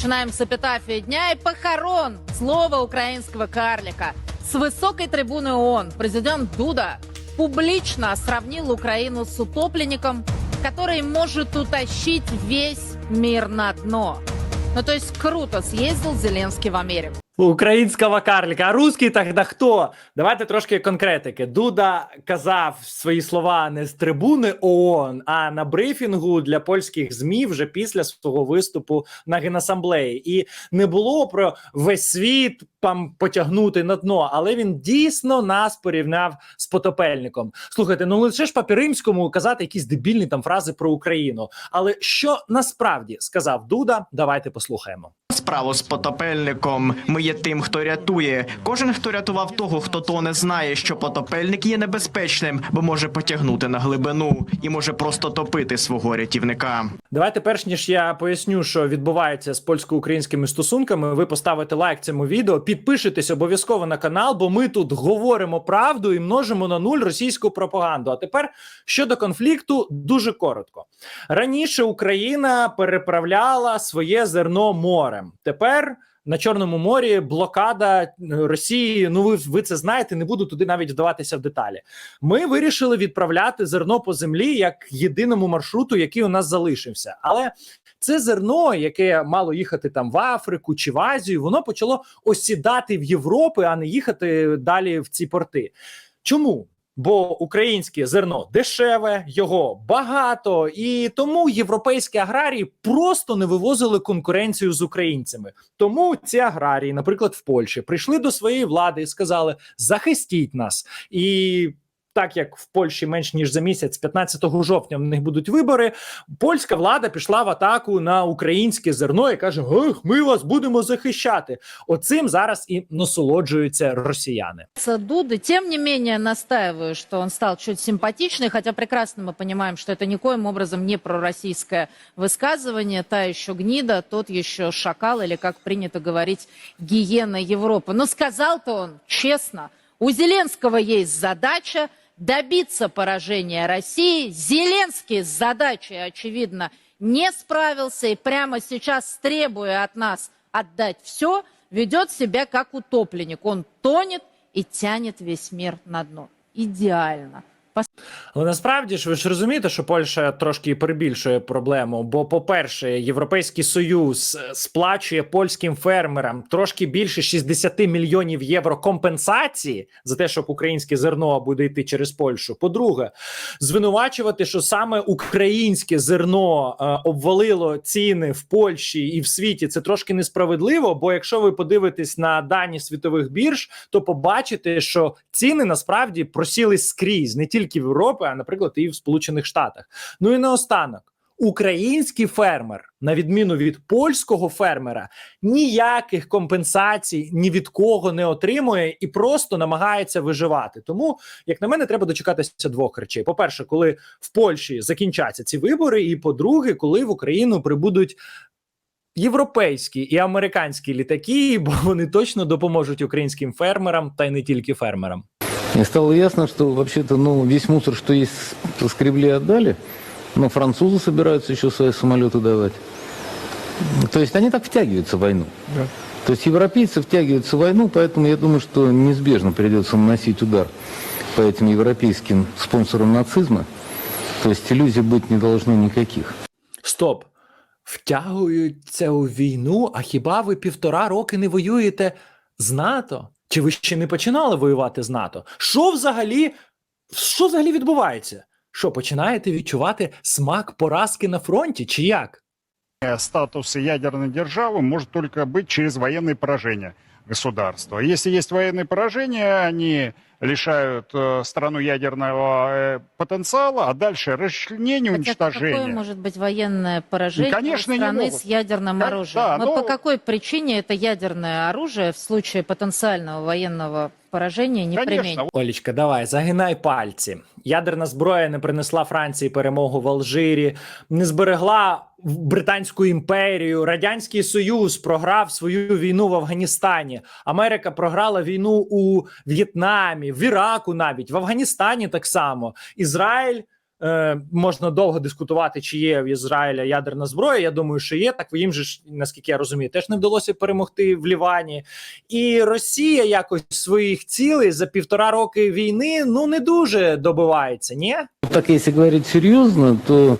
Начинаем с эпитафии дня и похорон слова украинского карлика. С высокой трибуны ООН президент Дуда публично сравнил Украину с утопленником, который может утащить весь мир на дно. Ну, то есть круто съездил Зеленский в Америку. Українського карлика. А русський тогда хто? Давайте трошки конкретики. Дуда казав свої слова не з трибуни ООН, а на брифінгу для польських ЗМІ вже після свого виступу на генасамблеї. І не було про весь світ там потягнути на дно, але він дійсно нас порівняв з потопельником. Слухайте, ну лише ж папі римському казати якісь дебільні там фрази про Україну. Але що насправді сказав Дуда? Давайте послухаємо. Справу з потопельником. Ми є тим, хто рятує. Кожен, хто рятував того, хто тоне, знає, що потопельник є небезпечним, бо може потягнути на глибину і може просто топити свого рятівника. Давайте, перш ніж я поясню, що відбувається з польсько-українськими стосунками, ви поставите лайк цьому відео, підпишитесь обов'язково на канал, бо ми тут говоримо правду і множимо на нуль російську пропаганду. А тепер щодо конфлікту, дуже коротко. Раніше Україна переправляла своє зерно морем. Тепер. На Чорному морі блокада е, Росії. Ну ви, ви це знаєте, не буду туди навіть вдаватися в деталі. Ми вирішили відправляти зерно по землі як єдиному маршруту, який у нас залишився. Але це зерно, яке мало їхати там в Африку чи в Азію, воно почало осідати в Європи, а не їхати далі в ці порти. Чому? Бо українське зерно дешеве, його багато, і тому європейські аграрії просто не вивозили конкуренцію з українцями. Тому ці аграрії, наприклад, в Польщі, прийшли до своєї влади і сказали: захистіть нас. І так як в Польщі менш ніж за місяць, 15 жовтня, в них будуть вибори. Польська влада пішла в атаку на українське зерно і каже: Ех, ми вас будемо захищати. Оцим зараз і насолоджуються росіяни. С Дуды, тем не менее, настаиваю, что он стал чуть симпатичнее, хотя прекрасно мы понимаем, что это никоим образом не пророссийское высказывание. Та еще гнида, тот еще шакал, или, как принято говорить, гиена Европы. Но сказал-то он честно, у Зеленского есть задача добиться поражения России. Зеленский с задачей, очевидно, не справился и прямо сейчас, требуя от нас отдать все, ведет себя как утопленник. Он тонет и тянет весь мир на дно. Идеально. Але насправді ж ви ж розумієте, що Польща трошки перебільшує проблему. Бо, по-перше, Європейський Союз е, сплачує польським фермерам трошки більше 60 мільйонів євро компенсації за те, щоб українське зерно буде йти через Польщу. По-друге, звинувачувати, що саме українське зерно е, обвалило ціни в Польщі і в світі, це трошки несправедливо. Бо якщо ви подивитесь на дані світових бірж, то побачите, що ціни насправді просіли скрізь, не тільки в Європі, а наприклад, і в Сполучених Штатах. Ну і наостанок. Український фермер, на відміну від польського фермера, ніяких компенсацій ні від кого не отримує і просто намагається виживати. Тому, як на мене, треба дочекатися двох речей: по-перше, коли в Польщі закінчаться ці вибори, і по-друге, коли в Україну прибудуть європейські і американські літаки, бо вони точно допоможуть українським фермерам та й не тільки фермерам. И стало ясно, что вообще-то ну, весь мусор, что есть, скребли и отдали. Но французы собираются еще свои самолеты давать. То есть они так втягиваются в войну. То есть европейцы втягиваются в войну, поэтому я думаю, что неизбежно придется наносить удар по этим европейским спонсорам нацизма. То есть иллюзий быть не должно никаких. Стоп. Втягуються у війну, а хіба ви півтора роки не воюєте з НАТО? Чи ви ще не починали воювати з НАТО? Що взагалі, що взагалі відбувається? Що починаєте відчувати смак поразки на фронті, чи як? Э, статус ядерной державы может только быть через военные поражения государства. Если есть военные поражения, они лишают э, страну ядерного э, потенциала, а дальше расчленение, Хотя уничтожение. какое может быть военное поражение конечно, у не страны могут. с ядерным Как- оружием? да, Мы но- по какой причине это ядерное оружие в случае потенциального военного поражения не Конечно, применить? Олічка, давай, загинай пальці. Ядерна зброя не принесла Франції перемогу в Алжирі, не зберегла в- Британську імперію. Радянський Союз програв свою війну в Афганістані. Америка програла війну у В'єтнамі, в Іраку, навіть в Афганістані так само. Ізраїль Е, можна довго дискутувати, чи є в Ізраїля ядерна зброя. Я думаю, що є. Так їм же ж, наскільки я розумію, теж не вдалося перемогти в Лівані. І Росія якось своїх цілей за півтора роки війни ну не дуже добивається. Ні, Так, если говорить серьезно, то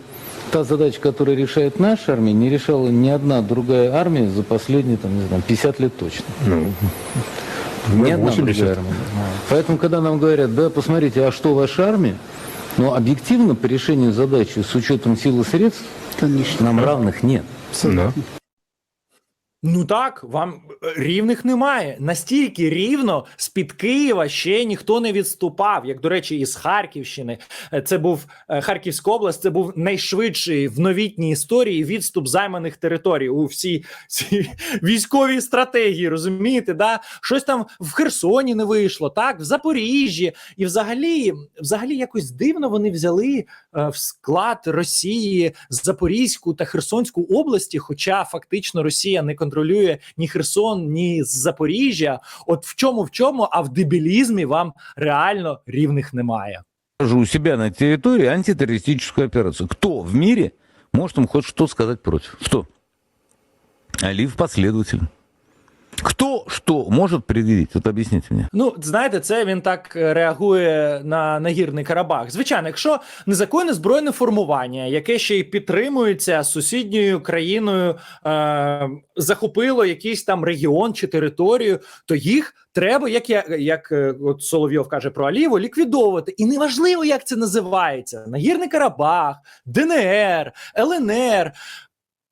та задача, которую решает наша армия, не решала ни одна другая армия за последние, там, не знаю, 50 лет точно. Ну, Ни одна 80. другая армия. Поэтому, когда нам говорят, да, посмотрите, а что ваша армия? Но объективно по решению задачи с учетом сил и средств нам равных нет. Да. Ну так, вам е, рівних немає. Настільки рівно з-під Києва ще ніхто не відступав. Як до речі, із Харківщини. Е, Це був е, Харківська область. Це був найшвидший в новітній історії відступ займаних територій у всій цій військовій стратегії. Розумієте, да щось там в Херсоні не вийшло, так в Запоріжжі, і взагалі, взагалі, якось дивно вони взяли в склад Росії Запорізьку та Херсонську області, хоча фактично Росія не контролює ні Херсон, ні Запоріжжя. От в чому в чому, а в дебілізмі вам реально рівних немає. у себя на территории антитеррористическую операцию. Кто в мире может им хоть что сказать против? Кто? Алиев последователь. Кто что может предъявить? Вот объясните мне. Ну, знаєте, це він так е, реагує на нагірний Карабах. Звичайно, якщо незаконне збройне формування, яке ще й підтримується сусідньою країною, е, захопило якийсь там регіон чи територію, то їх треба, як я як е, от Соловйов каже про Аліву, ліквідовувати. І неважливо, як це називається: нагірний Карабах, ДНР, ЛНР.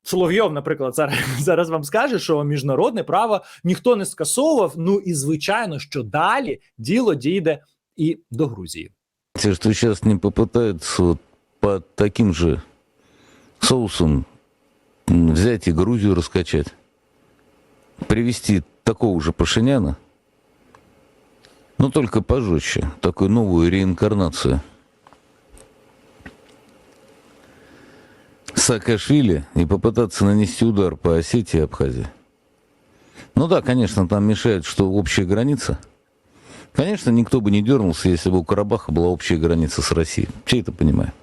Соловйов, наприклад, зараз, зараз вам скаже, що міжнародне право ніхто не скасовував. Ну і звичайно, що далі діло дійде і до Грузії. Те, что сейчас не попытаются вот по таким же соусам м, взять и Грузию раскачать, привести такого же Пашиняна, но только пожестче, такую новую реинкарнацию Саакашвили и попытаться нанести удар по Осетии и Абхазии. Ну да, конечно, там мешает, что общая граница. Конечно, никто бы не дернулся, если бы у Карабаха была общая граница с Россией. Все это понимают.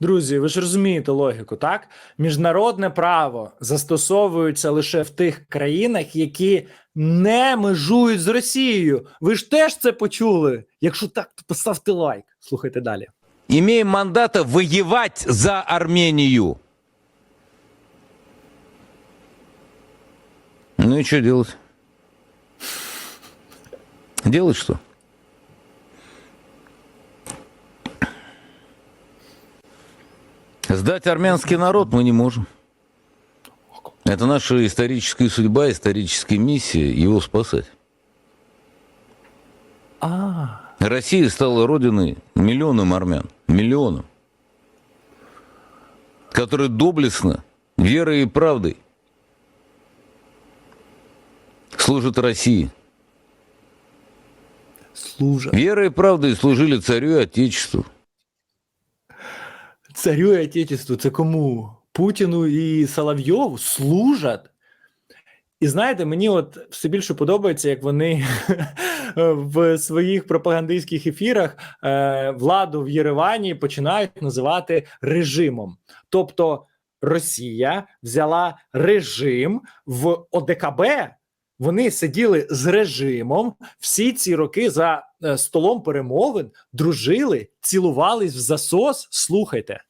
Друзі, ви ж розумієте логіку, так? Міжнародне право застосовується лише в тих країнах, які не межують з Росією. Ви ж теж це почули. Якщо так, то поставте лайк. Слухайте далі. Имеем мандата воевать за Армению. Ну и что делать? Делать что? Сдать армянский народ мы не можем. Это наша историческая судьба, историческая миссия его спасать. А, Россия стала родиной миллионам армян. Миллионам. Которые доблестно, верой и правдой служат России. служа. Верой и правдой служили царю и отечеству. Царю і Отечеству, це кому? Путіну і Соловйову служать. І знаєте, мені от все більше подобається, як вони в своїх пропагандистських ефірах е, владу в Єревані починають називати режимом. Тобто Росія взяла режим в ОДКБ. Вони сиділи з режимом всі ці роки за е, столом перемовин, дружили, цілувались в засос. Слухайте.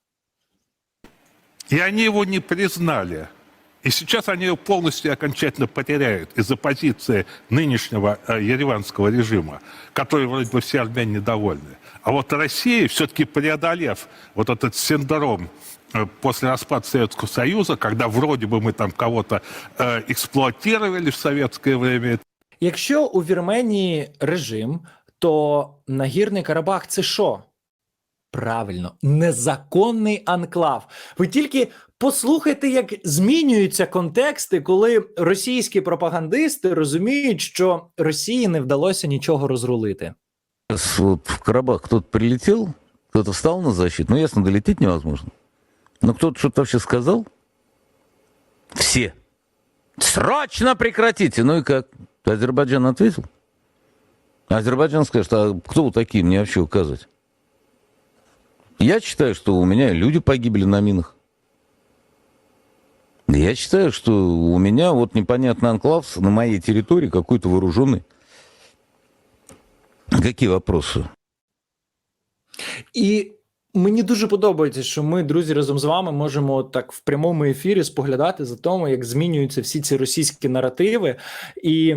И они его не признали. И сейчас они его полностью и окончательно потеряют из-за позиции нынешнего э, ереванского режима, который вроде бы все армяне недовольны. А вот Россия, все-таки преодолев вот этот синдром э, после распада Советского Союза, когда вроде бы мы там кого-то э, эксплуатировали в советское время, Якщо у Вірменії режим, то Нагірний Карабах це що? Правильно, незаконний анклав. Ви тільки послухайте, як змінюються контексти, коли російські пропагандисти розуміють, що Росії не вдалося нічого розрулити. Вот в Карабах кто-то прилетел, кто-то встал на защиту. Ну, ясно, долететь невозможно. Но кто-то что-то вообще сказал? Все. Срочно прекратите! Ну и как? Азербайджан ответил? Азербайджан скажет, а кто вы такие мне вообще указывать? Я считаю, что у меня люди погибли на минах. Я считаю, что у меня вот непонятный анклав на моей территории какой-то вооруженный. Какие вопросы? І мені дуже подобається, що ми, друзі, разом з вами можемо так в прямому ефірі споглядати за тому, як змінюються всі ці російські наративи, і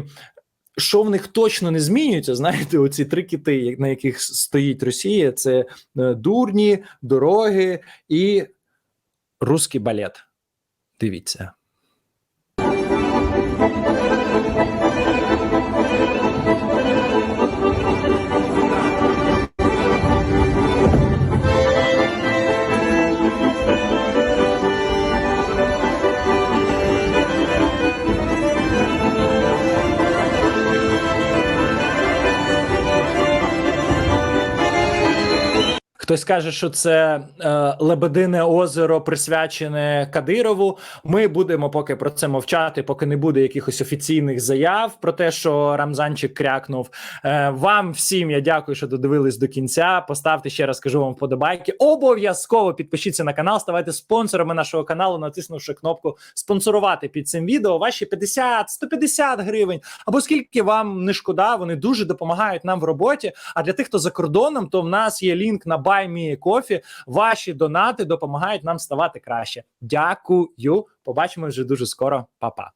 що в них точно не змінюється. Знаєте, оці три кити, як- на яких стоїть Росія: це е, дурні, дороги і русський балет. Дивіться. Хтось каже, що це е, Лебедине озеро присвячене Кадирову. Ми будемо поки про це мовчати, поки не буде якихось офіційних заяв про те, що Рамзанчик крякнув. Е, вам всім я дякую, що додивились до кінця. Поставте ще раз кажу вам вподобайки. Обов'язково підпишіться на канал, ставайте спонсорами нашого каналу, натиснувши кнопку спонсорувати під цим відео. Ваші 50, 150 гривень або скільки вам не шкода. Вони дуже допомагають нам в роботі. А для тих, хто за кордоном, то в нас є лінк на Buy Me Ваші донати допомагають нам ставати краще. Дякую. Побачимо вже дуже скоро. Па-па.